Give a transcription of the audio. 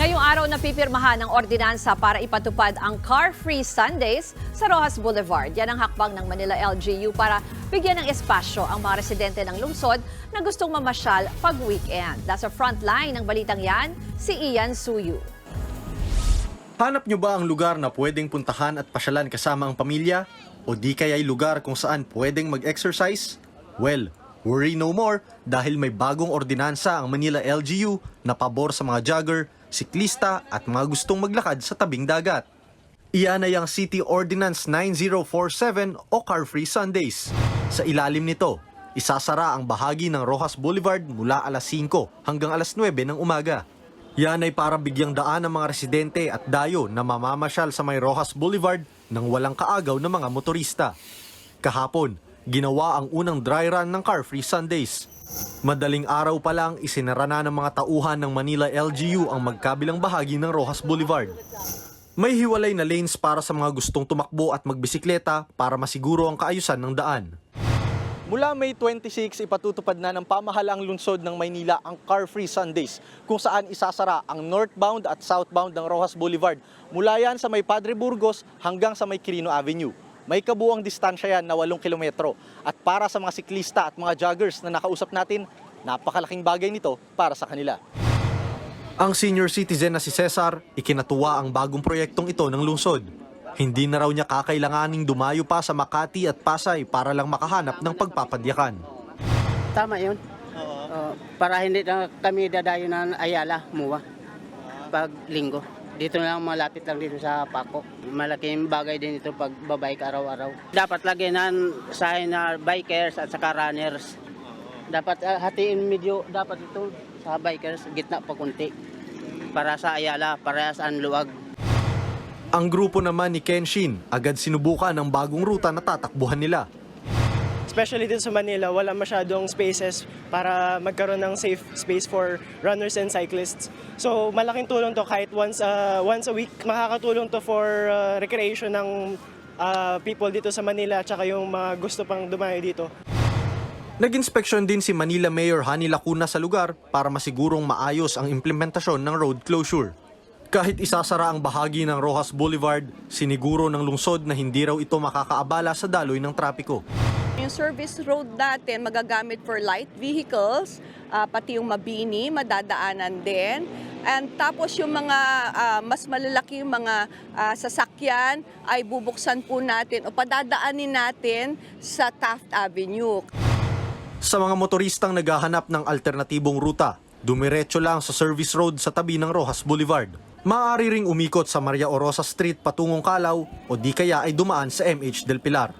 Ngayong araw na pipirmahan ng ordinansa para ipatupad ang car-free Sundays sa Rojas Boulevard. Yan ang hakbang ng Manila LGU para bigyan ng espasyo ang mga residente ng lungsod na gustong mamasyal pag weekend. Nasa frontline ng balitang yan, si Ian Suyu. Hanap nyo ba ang lugar na pwedeng puntahan at pasyalan kasama ang pamilya? O di kaya'y lugar kung saan pwedeng mag-exercise? Well, worry no more dahil may bagong ordinansa ang Manila LGU na pabor sa mga jogger, siklista at mga gustong maglakad sa tabing dagat. Iyan ay ang City Ordinance 9047 o Car Free Sundays. Sa ilalim nito, isasara ang bahagi ng Rojas Boulevard mula alas 5 hanggang alas 9 ng umaga. Yan ay para bigyang daan ng mga residente at dayo na mamamasyal sa may Rojas Boulevard nang walang kaagaw ng mga motorista. Kahapon, ginawa ang unang dry run ng Car Free Sundays. Madaling araw pa lang isinara na ng mga tauhan ng Manila LGU ang magkabilang bahagi ng Rojas Boulevard. May hiwalay na lanes para sa mga gustong tumakbo at magbisikleta para masiguro ang kaayusan ng daan. Mula May 26, ipatutupad na ng pamahalaang lungsod ng Maynila ang Car Free Sundays kung saan isasara ang northbound at southbound ng Rojas Boulevard mula yan sa may Padre Burgos hanggang sa may Quirino Avenue. May kabuang distansya yan na 8 kilometro at para sa mga siklista at mga joggers na nakausap natin, napakalaking bagay nito para sa kanila. Ang senior citizen na si Cesar, ikinatuwa ang bagong proyektong ito ng lungsod. Hindi na raw niya kakailanganing dumayo pa sa Makati at Pasay para lang makahanap ng pagpapadyakan. Tama yun. Oo, para hindi na kami dadayo ng Ayala, Muwa. Pag linggo. Dito lang malapit lang dito sa Paco. Malaking bagay din ito pag babike araw-araw. Dapat lagi na sa na bikers at saka runners. Dapat ah, hatiin medyo, dapat ito sa bikers, gitna pa kunti. Para sa Ayala, para sa Anluwag. Ang grupo naman ni Kenshin, agad sinubukan ang bagong ruta na tatakbuhan nila. Especially dito sa Manila, wala masyadong spaces para magkaroon ng safe space for runners and cyclists. So malaking tulong to kahit once uh, once a week. Makakatulong to for uh, recreation ng uh, people dito sa Manila at saka yung mga gusto pang dumayo dito. Nag-inspeksyon din si Manila Mayor Hani Lacuna sa lugar para masigurong maayos ang implementasyon ng road closure. Kahit isasara ang bahagi ng Rojas Boulevard, siniguro ng lungsod na hindi raw ito makakaabala sa daloy ng trapiko. Yung service road natin magagamit for light vehicles, ah, pati yung mabini, madadaanan din. And tapos yung mga ah, mas malalaking mga ah, sasakyan ay bubuksan po natin o padadaanin natin sa Taft Avenue. Sa mga motoristang naghahanap ng alternatibong ruta, dumiretso lang sa service road sa tabi ng Rojas Boulevard. Maaari ring umikot sa Maria Orosa Street patungong Kalaw o di kaya ay dumaan sa MH Del Pilar.